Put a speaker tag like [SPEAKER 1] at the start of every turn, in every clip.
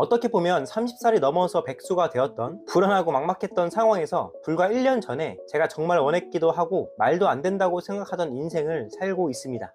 [SPEAKER 1] 어떻게 보면 30살이 넘어서 백수가 되었던 불안하고 막막했던 상황에서 불과 1년 전에 제가 정말 원했기도 하고 말도 안 된다고 생각하던 인생을 살고 있습니다.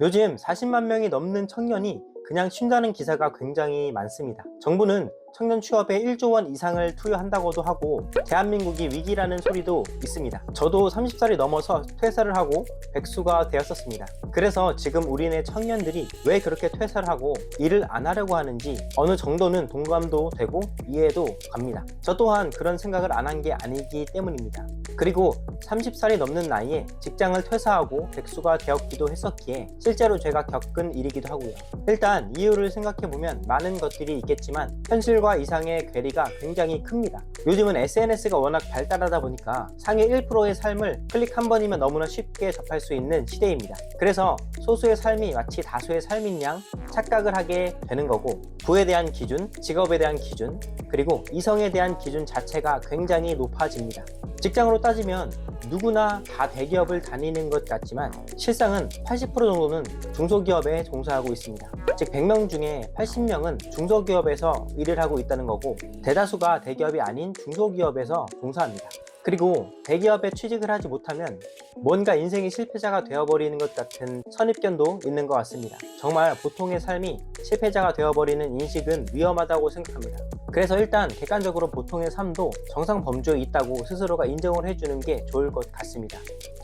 [SPEAKER 1] 요즘 40만 명이 넘는 청년이 그냥 쉰다는 기사가 굉장히 많습니다. 정부는 청년 취업에 1조 원 이상을 투여한다고도 하고 대한민국이 위기라는 소리도 있습니다. 저도 30살이 넘어서 퇴사를 하고 백수가 되었었습니다. 그래서 지금 우리네 청년들이 왜 그렇게 퇴사를 하고 일을 안 하려고 하는지 어느 정도는 동감도 되고 이해도 갑니다. 저 또한 그런 생각을 안 한 게 아니기 때문입니다. 그리고 30살이 넘는 나이에 직장을 퇴사하고 백수가 되었기도 했었기에 실제로 제가 겪은 일이기도 하고요. 일단 이유를 생각해보면 많은 것들이 있겠지만 현실과 이상의 괴리가 굉장히 큽니다. 요즘은 SNS가 워낙 발달하다 보니까 상위 1%의 삶을 클릭 한 번이면 너무나 쉽게 접할 수 있는 시대입니다. 그래서 소수의 삶이 마치 다수의 삶인 양 착각을 하게 되는 거고 부에 대한 기준, 직업에 대한 기준, 그리고 이성에 대한 기준 자체가 굉장히 높아집니다. 직장으로 따지면 누구나 다 대기업을 다니는 것 같지만 실상은 80% 정도는 중소기업에 종사하고 있습니다. 즉 100명 중에 80명은 중소기업에서 일을 하고 있다는 거고 대다수가 대기업이 아닌 중소기업에서 종사합니다. 그리고 대기업에 취직을 하지 못하면 뭔가 인생이 실패자가 되어버리는 것 같은 선입견도 있는 것 같습니다. 정말 보통의 삶이 실패자가 되어버리는 인식은 위험하다고 생각합니다. 그래서 일단 객관적으로 보통의 삶도 정상 범주에 있다고 스스로가 인정을 해주는 게 좋을 것 같습니다.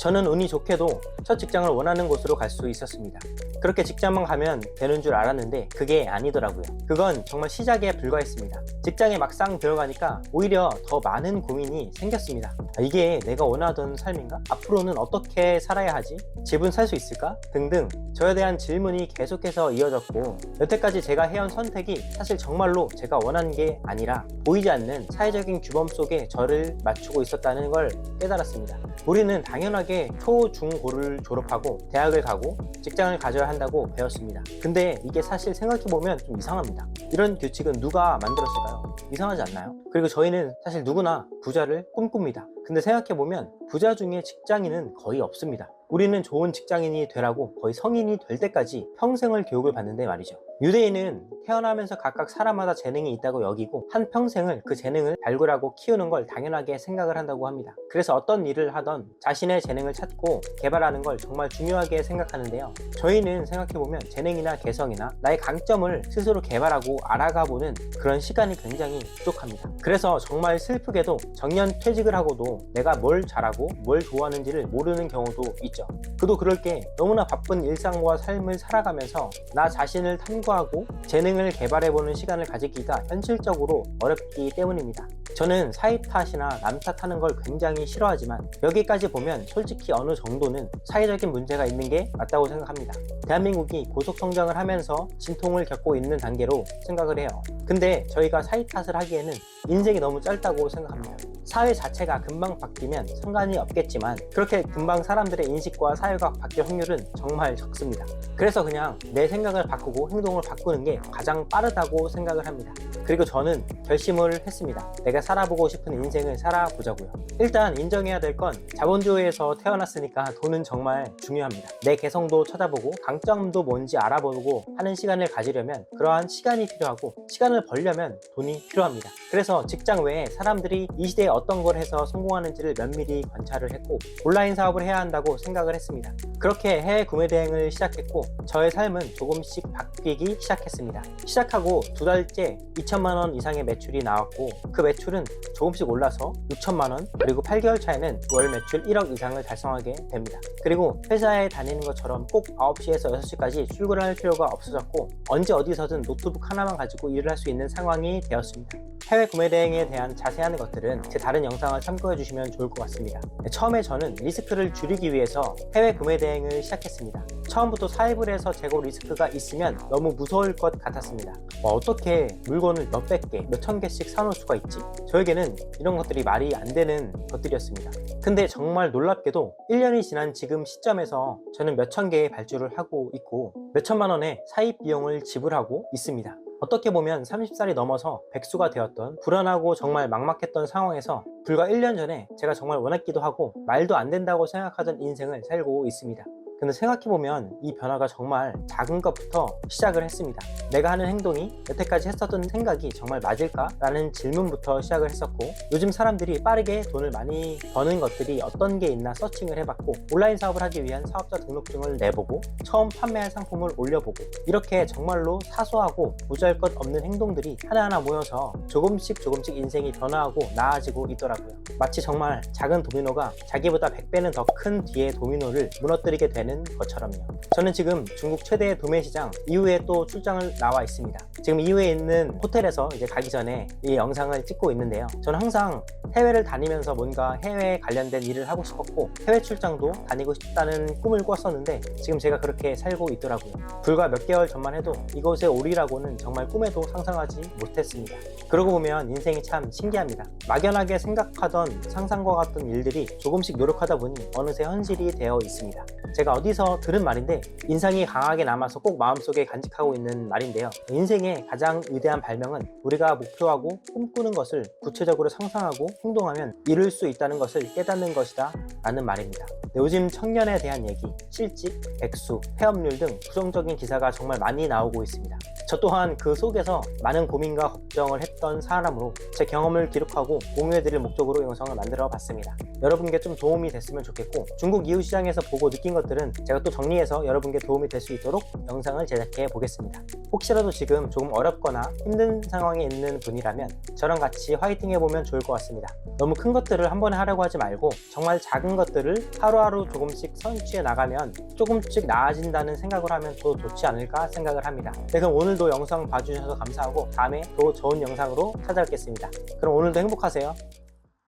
[SPEAKER 1] 저는 운이 좋게도 첫 직장을 원하는 곳으로 갈 수 있었습니다. 그렇게 직장만 가면 되는 줄 알았는데 그게 아니더라고요. 그건 정말 시작에 불과했습니다. 직장에 막상 들어가니까 오히려 더 많은 고민이 생겼습니다. 아, 이게 내가 원하던 삶인가? 앞으로는 어떻게 살아야 하지? 집은 살 수 있을까? 등등 저에 대한 질문이 계속해서 이어졌고 여태까지 제가 해온 선택이 사실 정말로 제가 원하는 게 아니라 보이지 않는 사회적인 규범 속에 저를 맞추고 있었다는 걸 깨달았습니다. 우리는 당연하게 초, 중, 고를 졸업하고 대학을 가고 직장을 가져야 한다고 배웠습니다. 근데 이게 사실 생각해보면 좀 이상합니다. 이런 규칙은 누가 만들었을까요? 이상하지 않나요? 그리고 저희는 사실 누구나 부자를 꿈꿉니다. 근데 생각해보면 부자 중에 직장인은 거의 없습니다. 우리는 좋은 직장인이 되라고 거의 성인이 될 때까지 평생을 교육을 받는데 말이죠. 유대인은 태어나면서 각각 사람마다 재능이 있다고 여기고 한 평생을 그 재능을 발굴하고 키우는 걸 당연하게 생각을 한다고 합니다. 그래서 어떤 일을 하던 자신의 재능을 찾고 개발하는 걸 정말 중요하게 생각하는데요. 저희는 생각해보면 재능이나 개성이나 나의 강점을 스스로 개발하고 알아가보는 그런 시간이 굉장히 부족합니다. 그래서 정말 슬프게도 정년 퇴직을 하고도 내가 뭘 잘하고 뭘 좋아하는지를 모르는 경우도 있죠. 그도 그럴 게 너무나 바쁜 일상과 삶을 살아가면서 나 자신을 탐구 하고 재능을 개발해보는 시간을 가지기가 현실적으로 어렵기 때문입니다. 저는 사입 탓이나 남 탓 하는 걸 굉장히 싫어하지만 여기까지 보면 솔직히 어느 정도는 사회적인 문제가 있는 게 맞다고 생각합니다. 대한민국이 고속 성장을 하면서 진통을 겪고 있는 단계로 생각을 해요. 근데 저희가 사입 탓을 하기에는 인생이 너무 짧다고 생각합니다. 사회 자체가 금방 바뀌면 상관이 없겠지만 그렇게 금방 사람들의 인식과 사회가 바뀔 확률은 정말 적습니다. 그래서 그냥 내 생각을 바꾸고 행동을 바꾸는 게 가장 빠르다고 생각을 합니다. 그리고 저는 결심을 했습니다. 내가 살아보고 싶은 인생을 살아보자고요. 일단 인정해야 될 건 자본주의에서 태어났으니까 돈은 정말 중요합니다. 내 개성도 찾아보고 강점도 뭔지 알아보고 하는 시간을 가지려면 그러한 시간이 필요하고 시간을 벌려면 돈이 필요합니다. 그래서 직장 외에 사람들이 이 시대에 어떤 걸 해서 성공하는지를 면밀히 관찰을 했고 온라인 사업을 해야 한다고 생각을 했습니다. 그렇게 해외 구매 대행을 시작했고 저의 삶은 조금씩 바뀌기 시작했습니다. 시작하고 두 달째 2천만 원 이상의 매출이 나왔고 그 매출은 조금씩 올라서 6천만 원 그리고 8개월 차에는 월 매출 1억 이상을 달성하게 됩니다. 그리고 회사에 다니는 것처럼 꼭 9시에서 6시까지 출근할 필요가 없어졌고 언제 어디서든 노트북 하나만 가지고 일을 할 수 있는 상황이 되었습니다. 해외 구매 대행에 대한 자세한 것들은 제 다른 영상을 참고해 주시면 좋을 것 같습니다. 네, 처음에 저는 리스크를 줄이기 위해서 해외 구매 대행을 시작했습니다. 처음부터 사입을 해서 재고 리스크가 있으면 너무 무서울 것 같았습니다. 와, 어떻게 물건을 몇백 개, 몇천 개씩 사놓을 수가 있지? 저에게는 이런 것들이 말이 안 되는 것들이었습니다. 근데 정말 놀랍게도 1년이 지난 지금 시점에서 저는 몇천 개의 발주를 하고 있고 몇천만 원의 사입 비용을 지불하고 있습니다. 어떻게 보면 30살이 넘어서 백수가 되었던 불안하고 정말 막막했던 상황에서 불과 1년 전에 제가 정말 원했기도 하고 말도 안 된다고 생각하던 인생을 살고 있습니다. 근데 생각해보면 이 변화가 정말 작은 것부터 시작을 했습니다. 내가 하는 행동이 여태까지 했었던 생각이 정말 맞을까? 라는 질문부터 시작을 했었고 요즘 사람들이 빠르게 돈을 많이 버는 것들이 어떤 게 있나 서칭을 해봤고 온라인 사업을 하기 위한 사업자 등록증을 내보고 처음 판매할 상품을 올려보고 이렇게 정말로 사소하고 무지할 것 없는 행동들이 하나하나 모여서 조금씩 조금씩 인생이 변화하고 나아지고 있더라고요. 마치 정말 작은 도미노가 자기보다 100배는 더 큰 뒤에 도미노를 무너뜨리게 되는 것처럼요. 저는 지금 중국 최대의 도매 시장 이후에 또 출장을 나와 있습니다. 지금 이후에 있는 호텔에서 이제 가기 전에 이 영상을 찍고 있는데요. 저는 항상 해외를 다니면서 뭔가 해외에 관련된 일을 하고 싶었고 해외 출장도 다니고 싶다는 꿈을 꿨었는데 지금 제가 그렇게 살고 있더라고요. 불과 몇 개월 전만 해도 이곳에 오리라고는 정말 꿈에도 상상하지 못했습니다. 그러고 보면 인생이 참 신기합니다. 막연하게 생각하던 상상과 같던 일들이 조금씩 노력하다 보니 어느새 현실이 되어 있습니다. 제가 어디서 들은 말인데 인상이 강하게 남아서 꼭 마음속에 간직하고 있는 말인데요. 인생의 가장 위대한 발명은 우리가 목표하고 꿈꾸는 것을 구체적으로 상상하고 행동하면 이룰 수 있다는 것을 깨닫는 것이다 라는 말입니다. 네, 요즘 청년에 대한 얘기, 실직, 백수, 폐업률 등 부정적인 기사가 정말 많이 나오고 있습니다. 저 또한 그 속에서 많은 고민과 걱정을 했던 사람으로 제 경험을 기록하고 공유해드릴 목적으로 영상을 만들어 봤습니다. 여러분께 좀 도움이 됐으면 좋겠고 중국 이웃 시장에서 보고 느낀 것들은 제가 또 정리해서 여러분께 도움이 될 수 있도록 영상을 제작해 보겠습니다. 혹시라도 지금 조금 어렵거나 힘든 상황에 있는 분이라면 저랑 같이 화이팅 해보면 좋을 것 같습니다. 너무 큰 것들을 한 번에 하려고 하지 말고 정말 작은 것들을 하루하루 조금씩 성취해 나가면 조금씩 나아진다는 생각을 하면 더 좋지 않을까 생각을 합니다. 네, 그럼 오늘도 영상 봐주셔서 감사하고 다음에 또 좋은 영상으로 찾아뵙겠습니다. 그럼 오늘도 행복하세요.